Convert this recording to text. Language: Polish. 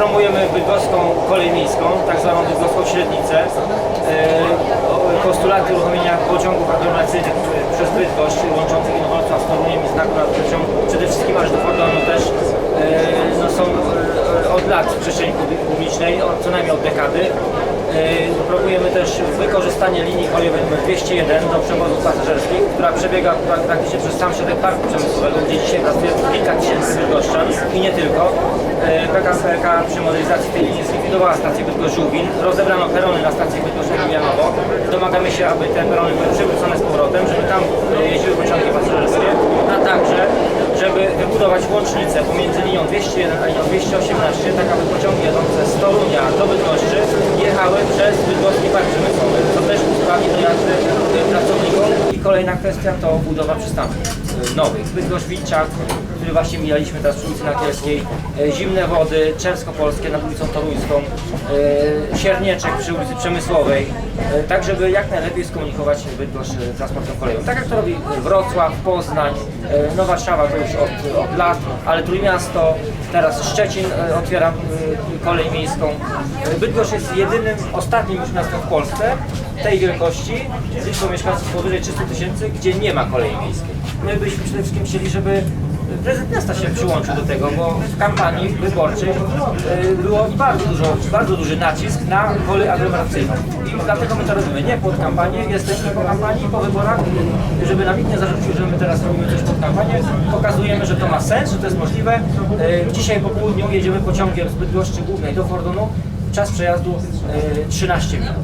promujemy bydgoską kolej miejską, tak zwaną bydgoską średnicę. E, Postulaty uruchomienia pociągów aglomeracyjnych przez Bydgoszcz łączących Inowrocław z Toruniem i znaku nad Wycią, przede wszystkim aż do Fordonu też e, no, są e, od lat w przestrzeni publi- publicznej, co najmniej od dekady. Promujemy też wykorzystanie linii kolejowej nr 201 do przewozów pasażerskich, która przebiega pra- praktycznie przez sam środek parku przemysłowego, gdzie dzisiaj pracuje kilka tysięcy bydgoszczan i nie tylko. E, PKP przy modernizacji tej linii zlikwidowała stację Bydgoszcz-Żubin, rozebrano perony na stację Bydgoszcz-Emilianowo. Domagamy się, aby te perony były przywrócone z powrotem, żeby tam e, jeździły pociągi pasażerskie, a także żeby wybudować łącznicę pomiędzy linią 201 a linią 218, tak aby pociągi jadące z Torunia do Bydgoszczy jechały przez Bydgoski Park Przemysłowy, co też usprawni dojazdy e, kolejna kwestia to budowa przystanków e, nowych. Bydgoszcz Wilczak, który właśnie mijaliśmy teraz przy ulicy Nakielskiej, e, Zimne Wody, Czersko-Polskie nad ulicą Toruńską, e, Siernieczek przy ulicy Przemysłowej, tak żeby jak najlepiej skomunikować Bydgoszcz transportem koleją. Tak jak to robi Wrocław, Poznań, e, no Warszawa to już od, od lat, ale Trójmiasto, teraz Szczecin otwiera kolej miejską. Bydgoszcz jest jedynym, ostatnim już miastem w Polsce tej wielkości, z liczbą mieszkańców powyżej 300 tysięcy, gdzie nie ma kolei miejskiej. My byśmy przede wszystkim chcieli, żeby prezydent miasta się przyłączył do tego, bo w kampanii wyborczej e, było bardzo, dużo, bardzo duży nacisk na kolej aglomeracyjną. I dlatego my to robimy nie pod kampanię, jesteśmy po kampanii, po wyborach, żeby nam nikt nie zarzucił, że my teraz robimy coś pod kampanię. Pokazujemy, że to ma sens, że to jest możliwe. E, Dzisiaj po południu jedziemy pociągiem z Bydgoszczy Głównej do Fordonu. Czas przejazdu e, 13 minut.